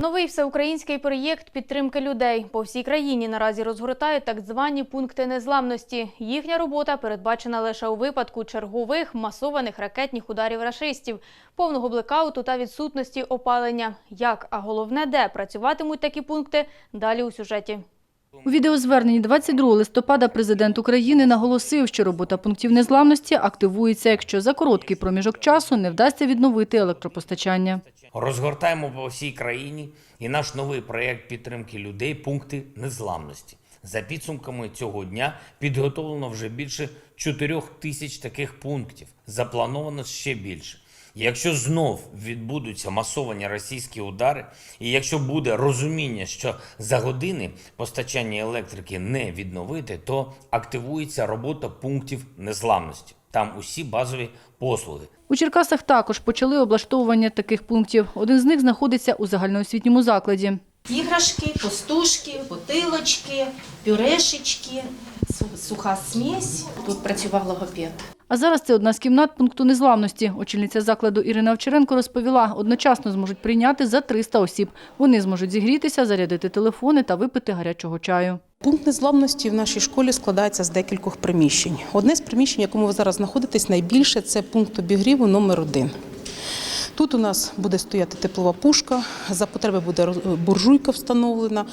Новий всеукраїнський проєкт підтримки людей по всій країні наразі розгортають так звані пункти незламності. Їхня робота передбачена лише у випадку чергових масованих ракетних ударів рашистів, повного блекауту та відсутності опалення. Як, а головне, де працюватимуть такі пункти? Далі у сюжеті. У відеозверненні 22 листопада президент України наголосив, що робота пунктів незламності активується, якщо за короткий проміжок часу не вдасться відновити електропостачання. Розгортаємо по всій країні і наш новий проєкт підтримки людей пункти незламності. За підсумками цього дня підготовлено вже більше 4 тисяч таких пунктів. Заплановано ще більше. Якщо знов відбудуться масовані російські удари, і якщо буде розуміння, що за години постачання електрики не відновити, то активується робота пунктів незламності. Там усі базові послуги, У Черкасах також почали облаштовування таких пунктів. Один з них знаходиться у загальноосвітньому закладі. Іграшки, пустушки, бутилочки, пюрешечки, суха смесь. Тут працював логопед. А зараз це одна з кімнат пункту незламності. Очільниця закладу Ірина Овчаренко розповіла, одночасно зможуть прийняти за 300 осіб. Вони зможуть зігрітися, зарядити телефони та випити гарячого чаю. Пункт незламності в нашій школі складається з декількох приміщень. Одне з приміщень, якому ви зараз знаходитесь, найбільше це пункт обігріву номер один. Тут у нас буде стояти теплова пушка, за потреби буде буржуйка встановлена,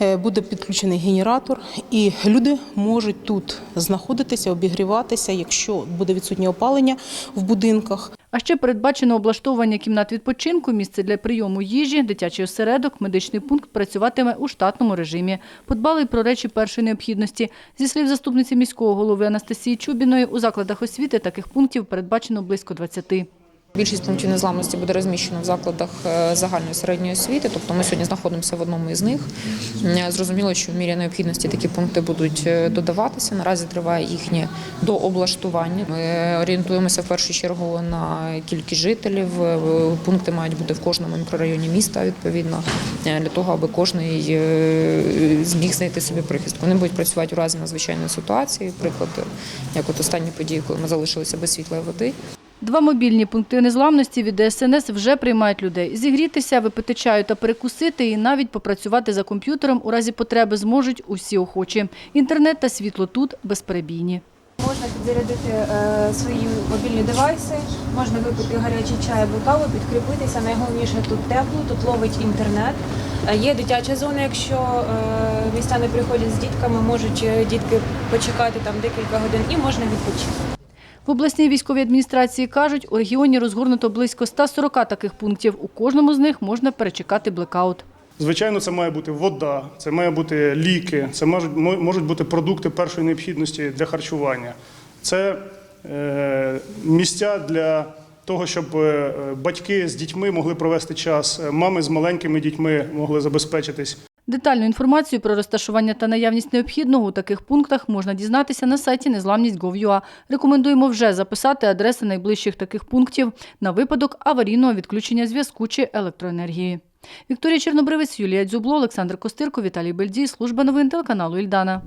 е, буде підключений генератор, і люди можуть тут знаходитися, обігріватися, якщо буде відсутнє опалення в будинках. А ще передбачено облаштовування кімнат відпочинку, місце для прийому їжі, дитячий осередок, медичний пункт працюватиме у штатному режимі. Подбали про речі першої необхідності. Зі слів заступниці міського голови Анастасії Чубіної, у закладах освіти таких пунктів передбачено близько 20. Більшість пунктів незламності буде розміщено в закладах е, загальної середньої освіти. Тобто ми сьогодні знаходимося в одному із них. Е, Зрозуміло, що в мірі необхідності такі пункти будуть е, додаватися. Наразі триває їхнє дооблаштування. Ми орієнтуємося в першу чергу на кількість жителів. Пункти мають бути в кожному мікрорайоні міста відповідно для того, аби кожний зміг знайти собі прихисток. Вони будуть працювати у разі надзвичайної ситуації. Приклад, як от останні події, коли ми залишилися без світла води. Два мобільні пункти незламності від ДСНС вже приймають людей. Зігрітися, випити чаю та перекусити і навіть попрацювати за комп'ютером у разі потреби зможуть усі охочі. Інтернет та світло тут безперебійні. Можна підзарядити е, свої мобільні девайси, можна випити гарячий чай або каву, підкріпитися. Найголовніше тут тепло, тут ловить інтернет. Е, Є дитяча зона, якщо е, містяни приходять з дітками, можуть е, дітки почекати там декілька годин і можна відпочити. В обласній військовій адміністрації кажуть, у регіоні розгорнуто близько 140 таких пунктів. У кожному з них можна перечекати блекаут. Звичайно, це має бути вода, це має бути ліки, це можуть, мо- можуть бути продукти першої необхідності для харчування. Це е, місця для того, щоб е, батьки з дітьми могли провести час, е, мами з маленькими дітьми могли забезпечитись. Детальну інформацію про розташування та наявність необхідного у таких пунктах можна дізнатися на сайті незламність.gov.ua. Рекомендуємо вже записати адреси найближчих таких пунктів на випадок аварійного відключення зв'язку чи електроенергії. Вікторія Чорнобривець, Юлія Дзюбло, Олександр Костирко, Віталій Бельдій. Служба новин телеканалу Ільдана.